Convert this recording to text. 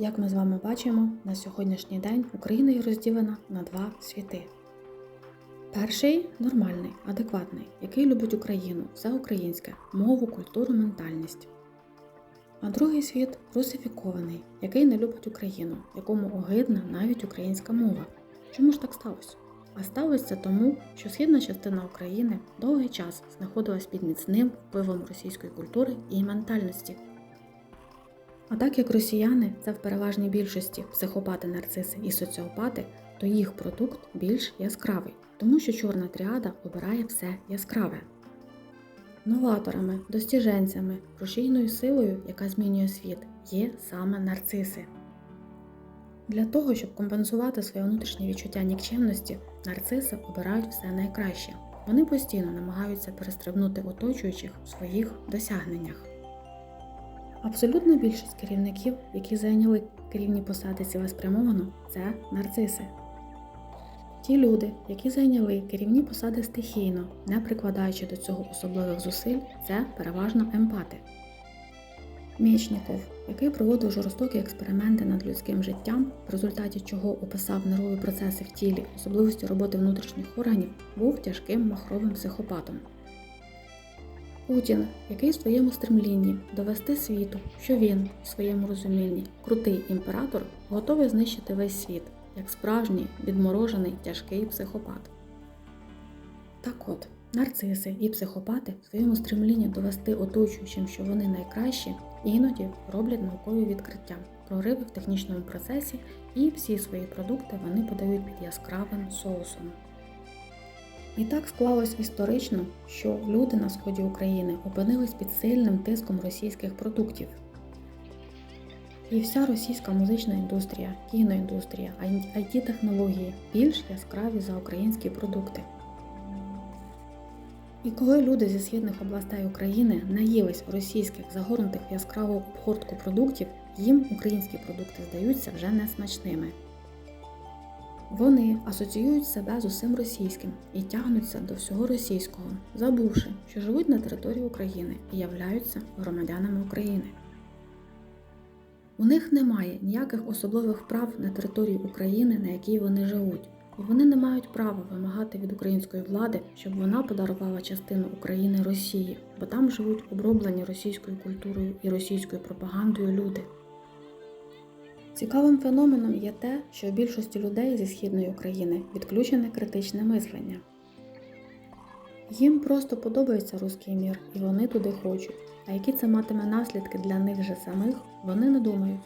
Як ми з вами бачимо, на сьогоднішній день Україна є розділена на два світи. Перший нормальний, адекватний, який любить Україну, все українське, мову, культуру, ментальність. А другий світ русифікований, який не любить Україну, якому огидна навіть українська мова. Чому ж так сталося? А сталося тому, що східна частина України довгий час знаходилась під міцним впливом російської культури і ментальності. А так як росіяни це в переважній більшості психопати, нарциси і соціопати, то їх продукт більш яскравий, тому що чорна тріада обирає все яскраве. Новаторами, достіженцями, рушійною силою, яка змінює світ, є саме нарциси. Для того, щоб компенсувати своє внутрішнє відчуття нікчемності, нарциси обирають все найкраще. Вони постійно намагаються перестрибнути оточуючих в своїх досягненнях. Абсолютна більшість керівників, які зайняли керівні посади цілеспрямовано, це нарциси. Ті люди, які зайняли керівні посади стихійно, не прикладаючи до цього особливих зусиль, це переважно емпати. Мєчніков, який проводив жорстокі експерименти над людським життям, в результаті чого описав нервові процеси в тілі, особливості роботи внутрішніх органів, був тяжким махровим психопатом. Путін, який в своєму стремлінні довести світу, що він в своєму розумінні крутий імператор, готовий знищити весь світ, як справжній відморожений тяжкий психопат. Так от, нарциси і психопати в своєму стремлінні довести оточуючим, що вони найкращі, іноді роблять наукові відкриття, прориви в технічному процесі, і всі свої продукти вони подають під яскравим соусом. І так склалось історично, що люди на сході України опинились під сильним тиском російських продуктів. І вся російська музична індустрія, кіноіндустрія, it технології більш яскраві за українські продукти. І коли люди зі східних областей України наїлись російських загорнутих в яскраву обгортку продуктів, їм українські продукти здаються вже несмачними. Вони асоціюють себе з усім російським і тягнуться до всього російського, забувши, що живуть на території України і являються громадянами України. У них немає ніяких особливих прав на території України, на якій вони живуть, і вони не мають права вимагати від української влади, щоб вона подарувала частину України Росії, бо там живуть оброблені російською культурою і російською пропагандою люди. Цікавим феноменом є те, що у більшості людей зі східної України відключене критичне мислення. Їм просто подобається руський мір, і вони туди хочуть. А які це матиме наслідки для них же самих, вони не думають.